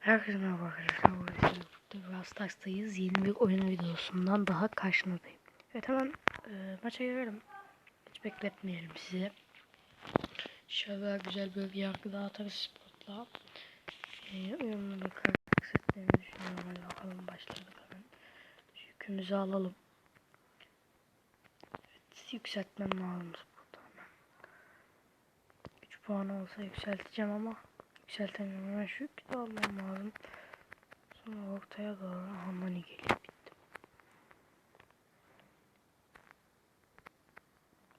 Herkese merhaba arkadaşlar. Bugün Brawl Stars'tayız. Yeni bir oyun videosundan daha karşınızdayım. Evet hemen e, maça girelim. Hiç bekletmeyelim sizi. Şöyle güzel bir yargı dağıtarız spotla. E, bir karakter setlerini düşünüyorum. Hadi bakalım başladık hemen. Yükümüzü alalım. Evet, yükseltmem lazım spotla hemen. 3 puan olsa yükselteceğim ama yükseltemiyorum. Hemen şu de almam lazım. Sonra ortaya doğru Hamani geliyor. Bitti.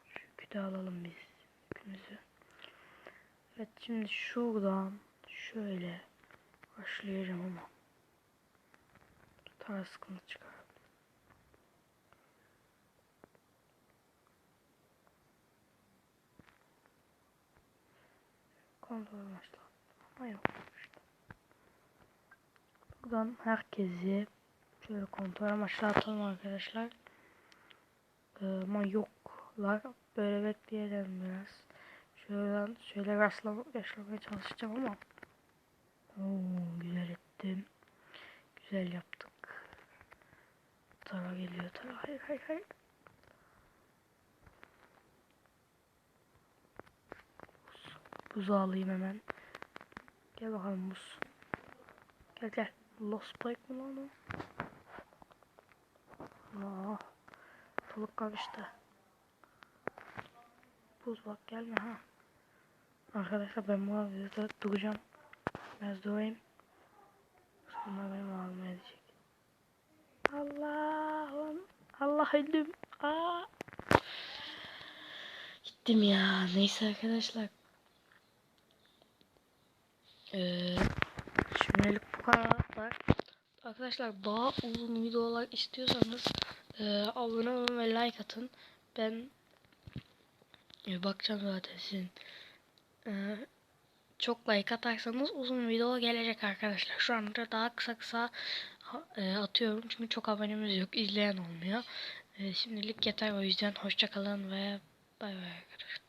Şu de alalım biz. Yükümüzü. Evet şimdi şuradan şöyle başlayacağım ama tarz sıkıntı çıkar. Kontrol başlattım işte. Buradan herkesi şöyle kontrol amaçlı atalım arkadaşlar. Ee, yoklar. Böyle bekleyelim biraz. Şuradan şöyle rastlama, yaşlamaya çalışacağım ama. Oo, güzel ettim. Güzel yaptık. Tara geliyor Tara. Hayır hayır hayır. Buzu alayım hemen. Gel bakalım buz. Gel gel. Lost Spike mı lan o? Aa, Balık karıştı. Buz bak gelme ha. Arkadaşlar ben bu videoda duracağım. Biraz durayım. Sonra benim ağzıma edecek. Allah'ım. Allah öldüm. Aa. Gittim ya. Neyse arkadaşlar. Ee, şimdilik bu kadar. Arkadaşlar daha uzun videolar istiyorsanız e, abone olun ve like atın. Ben e, bakacağım zaten sizin. E, çok like atarsanız uzun video gelecek arkadaşlar. Şu anda daha kısa kısa e, atıyorum çünkü çok abonemiz yok. izleyen olmuyor. E, şimdilik yeter o yüzden hoşçakalın ve bay bay arkadaşlar.